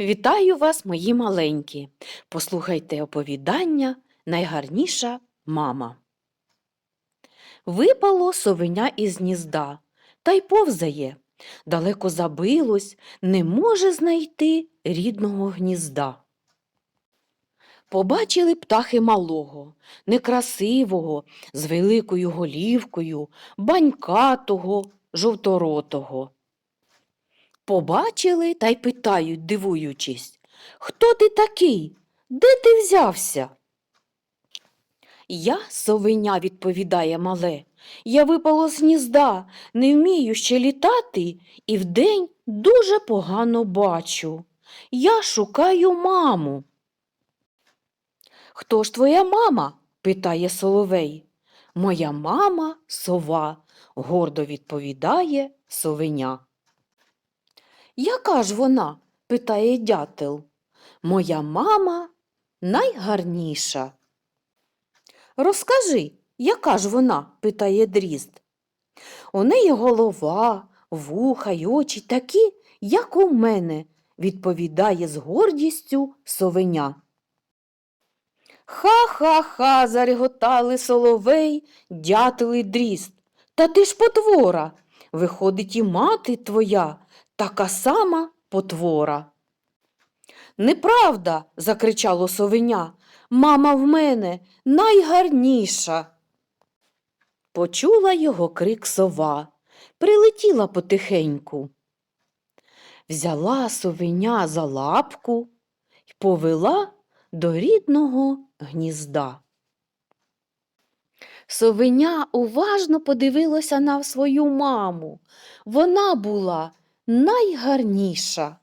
Вітаю вас, мої маленькі. Послухайте оповідання Найгарніша мама. Випало совеня із гнізда, та й повзає. Далеко забилось, не може знайти рідного гнізда. Побачили птахи малого, некрасивого, з великою голівкою, банькатого, жовторотого. Побачили та й питають, дивуючись, хто ти такий? Де ти взявся? Я, совеня, відповідає мале, я випало з гнізда, не вмію ще літати і вдень дуже погано бачу. Я шукаю маму. Хто ж твоя мама? питає соловей. Моя мама сова, гордо відповідає совеня. Яка ж вона? питає дятел. Моя мама найгарніша. Розкажи, яка ж вона? питає дрізд. У неї голова, вуха й очі такі, як у мене, відповідає з гордістю совеня. Ха-ха-ха, зареготали соловей, дятел і дрізд. Та ти ж потвора. Виходить, і мати твоя така сама потвора. Неправда, закричало совеня. Мама в мене найгарніша. Почула його крик сова, прилетіла потихеньку. Взяла совеня за лапку й повела до рідного гнізда. Совеня уважно подивилася на свою маму. Вона була найгарніша.